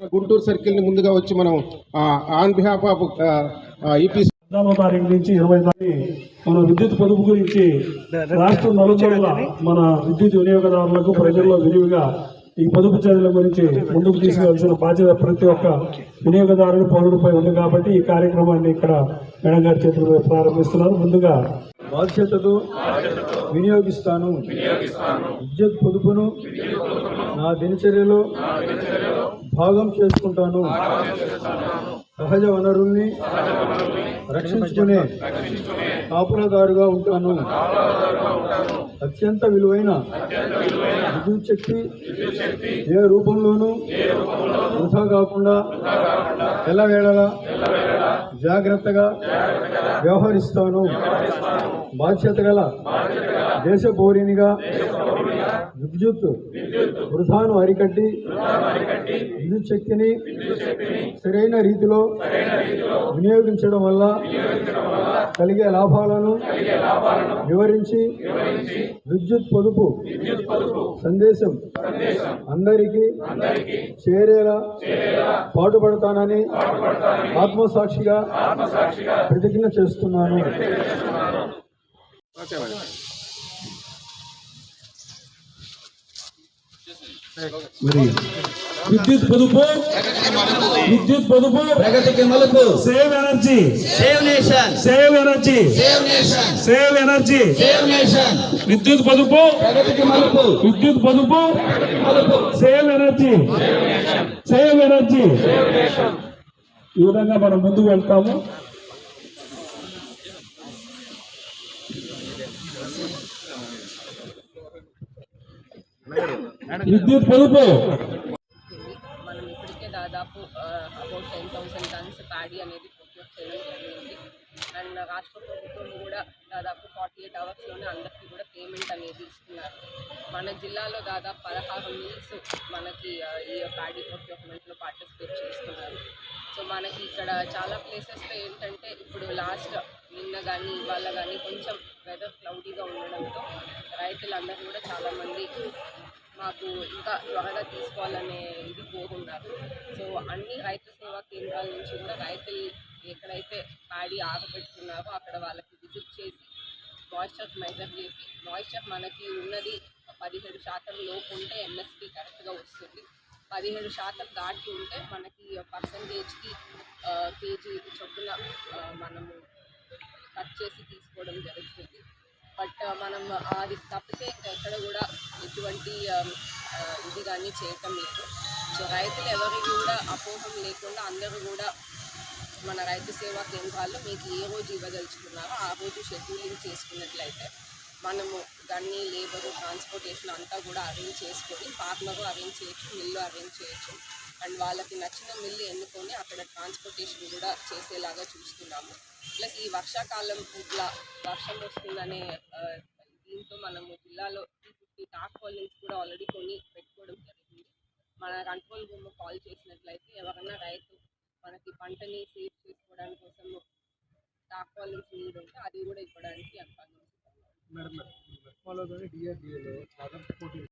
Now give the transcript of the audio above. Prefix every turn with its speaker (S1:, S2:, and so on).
S1: గుంటూరు సర్కిల్ని ముందుగా వచ్చి మనం ఆన్ బిహాఫ్ ఆఫ్ ఈపీ
S2: పద్నాలుగో తారీఖు నుంచి ఇరవై తారీఖు మన విద్యుత్ పొదుపు గురించి రాష్ట్ర నలుమూలల మన విద్యుత్ వినియోగదారులకు ప్రజల్లో విరివిగా ఈ పొదుపు చర్యల గురించి ముందుకు తీసుకువెళ్సిన బాధ్యత ప్రతి ఒక్క వినియోగదారుడు పౌరుడిపై ఉంది కాబట్టి ఈ కార్యక్రమాన్ని ఇక్కడ మేడం గారి చేతుల్లో ప్రారంభిస్తున్నారు. ముందుగా
S3: బాధ్యతతో వినియోగిస్తాను. విద్యుత్ పొదుపును నా దినచర్యలో భాగం చేసుకుంటాను. సహజ వనరుల్ని రక్షించుకునే కాపులదారుగా ఉంటాను. అత్యంత విలువైన విద్యుత్ శక్తి ఏ రూపంలోనూ వృధా కాకుండా ఎల్లవేళలా జాగ్రత్తగా వ్యవహరిస్తాను. బాధ్యత గల దేశ పౌరినిగా విద్యుత్. వృధాను అరికట్టి. విద్యుత్ శక్తిని సరైన రీతిలో వినియోగించడం వల్ల కలిగే లాభాలను వివరించి విద్యుత్ పొదుపు సందేశం అందరికీ చేరేలా పాటుపడతానని ఆత్మసాక్షిగా ప్రతిజ్ఞ చేస్తున్నాను.
S2: మరి విద్యుత్ పొదుపు విద్యుత్ పొదుపు
S4: ప్రగతికి మలుపు.
S2: Save energy
S4: save nation.
S2: Save energy
S4: save nation.
S2: Save energy.
S4: Save nation.
S2: విద్యుత్ పొదుపు
S4: ప్రగతికి మలుపు.
S2: విద్యుత్ పొదుపు సేవ్ ఎనర్జీ. Save energy. ఈ విధంగా మనం ముందుకు వెళ్తాము. విద్యుత్ పొదుపు.
S5: మనం ఇప్పటికే దాదాపు about ten thousand tons paddy అనేది ప్రొక్యూర్ చేయడం జరిగింది. అండ్ రాష్ట్ర ప్రభుత్వం కూడా దాదాపు ఫార్టీ ఎయిట్ అవర్స్లోనే అందరికీ కూడా పేమెంట్ అనేది ఇస్తున్నారు. మన జిల్లాలో దాదాపు పదహారు మిల్స్ మనకి ఈ ప్యాడీ ప్రొక్యూర్మెంట్లో పార్టిసిపేట్ చేస్తున్నారు. సో మనకి ఇక్కడ చాలా ప్లేసెస్లో ఏంటంటే ఇప్పుడు లాస్ట్ నిన్న కానీ ఇవాళ కానీ కొంచెం వెదర్ క్లౌడీగా ఉండడంతో రైతులందరూ కూడా చాలామంది మాకు ఇంకా త్వరగా తీసుకోవాలనే ఇది కోరున్నారు సో అన్ని రైతు సేవా కేంద్రాల నుంచి కూడా రైతులు ఎక్కడైతే ప్యాడీ ఆగబెట్టుకున్నారో అక్కడ వాళ్ళకి విజిట్ చేసి మాయిశ్చర్ మెజర్ చేసి మాయిశ్చర్ మనకి ఉన్నది పదిహేడు శాతం లోపు ఉంటే ఎంఎస్పి కరెక్ట్గా వస్తుంది. పదిహేడు శాతం దాటి ఉంటే మనకి పర్సంటేజ్కి కేజీ చొప్పున మనము కట్ చేసి తీసుకోవడం జరుగుతుంది. బట్ మనం అది తప్పితే ఇంకా ఎక్కడ కూడా ఎటువంటి ఇది కానీ చేయటం లేదు. సో రైతులు ఎవరికి కూడా అపోహం లేకుండా అందరూ కూడా మన రైతు సేవా కేంద్రాల్లో మీకు ఏ రోజు ఇవ్వదలుచుకున్నారో ఆ రోజు షెడ్యూలింగ్ చేసుకున్నట్లయితే మనము దాన్ని లేబరు ట్రాన్స్పోర్టేషన్ అంతా కూడా అరేంజ్ చేసుకొని ఫార్మరు అరేంజ్ చేయొచ్చు మిల్లు అరేంజ్ చేయొచ్చు. అండ్ వాళ్ళకి నచ్చిన మిల్లు ఎన్నుకొని అక్కడ ట్రాన్స్పోర్టేషన్ కూడా చేసేలాగా చూస్తున్నాము. ప్లస్ ఈ వర్షాకాలం ఇట్లా వర్షం వస్తుందనే దీంతో మనము జిల్లాలో త్రీ ఫిఫ్టీ టాక్ కాలింగ్స్ కూడా ఆల్రెడీ కొని పెట్టుకోవడం జరిగింది. మన కంట్రోల్ రూమ్ కాల్ చేసినట్లయితే ఎవరైనా రైతు మనకి పంటని సేవ్ చేసుకోవడానికి కోసం టాక్ కాలింగ్స్ ఉంటే అది కూడా ఇవ్వడానికి అనుకుంటున్నాం
S3: మేడం కానీ డిఆర్డిఏలో దాదాపు కోటి